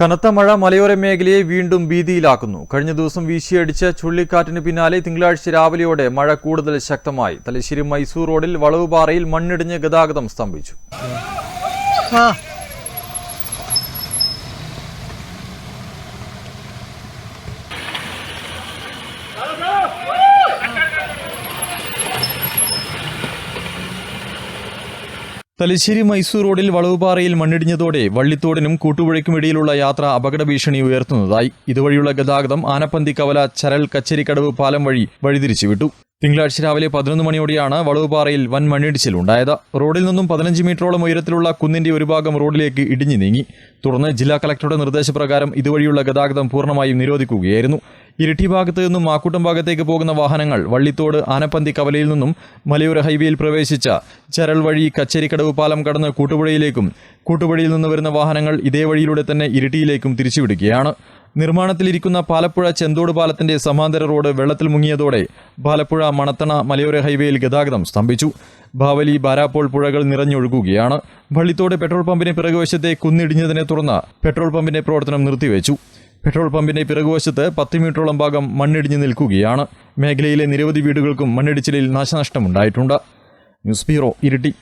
കനത്ത മഴ മലയോര മേഖലയെ വീണ്ടും ഭീതിയിലാക്കുന്നു. കഴിഞ്ഞ ദിവസം വീശിയടിച്ച ചുഴലിക്കാറ്റിന് പിന്നാലെ തിങ്കളാഴ്ച രാവിലെയോടെ മഴ കൂടുതൽ ശക്തമായി. തലശ്ശേരി മൈസൂർ റോഡിൽ വളവുപാറയിൽ മണ്ണിടിഞ്ഞ് ഗതാഗതം സ്തംഭിച്ചു. തലശ്ശേരി മൈസൂർ റോഡിൽ വളവുപാറയിൽ മണ്ണിടിഞ്ഞതോടെ വള്ളിത്തോടിനും കൂട്ടുപുഴയ്ക്കും ഇടയിലുള്ള യാത്ര അപകട ഭീഷണി ഉയർത്തുന്നതായി. ഇതുവഴിയുള്ള ഗതാഗതം ആനപ്പന്തി കവല ചരൽ കച്ചേരിക്കടവ് പാലം വഴി വഴിതിരിച്ചു വിട്ടു തിങ്കളാഴ്ച രാവിലെ പതിനൊന്ന് മണിയോടെയാണ് വളവുപാറയിൽ വൻ മണ്ണിടിച്ചിൽ ഉണ്ടായത്. റോഡിൽ നിന്നും പതിനഞ്ച് മീറ്ററോളം ഉയരത്തിലുള്ള കുന്നിന്റെ ഒരു ഭാഗം റോഡിലേക്ക് ഇടിഞ്ഞു നീങ്ങി. തുടർന്ന് ജില്ലാ കളക്ടറുടെ നിർദ്ദേശപ്രകാരം ഇതുവഴിയുള്ള ഗതാഗതം പൂർണമായും നിരോധിക്കുകയായിരുന്നു. ഇരിട്ടി ഭാഗത്ത് നിന്നും മാക്കൂട്ടം ഭാഗത്തേക്ക് പോകുന്ന വാഹനങ്ങൾ വള്ളിത്തോട് ആനപ്പന്തി കവലയിൽ നിന്നും മലയോര ഹൈവേയിൽ പ്രവേശിച്ച ചരൽ വഴി കച്ചേരിക്കടവ് പാലം കടന്ന് കൂട്ടുപുഴയിലേക്കും കൂട്ടുപുഴയിൽ നിന്ന് വരുന്ന വാഹനങ്ങൾ ഇതേ വഴിയിലൂടെ തന്നെ ഇരിട്ടിയിലേക്കും തിരിച്ചുവിടുകയാണ്. നിർമ്മാണത്തിലിരിക്കുന്ന പാലപ്പുഴ ചെന്തോട് പാലത്തിന്റെ സമാന്തര റോഡ് വെള്ളത്തിൽ മുങ്ങിയതോടെ പാലപ്പുഴ മണത്തണ മലയോര ഹൈവേയിൽ ഗതാഗതം സ്തംഭിച്ചു. ഭാവലി ബാരാപ്പോൾ പുഴകൾ നിറഞ്ഞൊഴുകുകയാണ്. വള്ളിത്തോട് പെട്രോൾ പമ്പിന് പിറകുവശത്തെ കുന്നിടിഞ്ഞതിനെ തുടർന്ന് പെട്രോൾ പമ്പിന്റെ പ്രവർത്തനം നിർത്തിവെച്ചു. പെട്രോൾ പമ്പിന്റെ പിറകുവശത്ത് പത്ത് മീറ്ററോളം ഭാഗം മണ്ണിടിഞ്ഞു നിൽക്കുകയാണ്. മേഖലയിലെ നിരവധി വീടുകൾക്കും മണ്ണിടിച്ചിലിൽ നാശനഷ്ടമുണ്ടായിട്ടുണ്ട്. News bureau Iritty.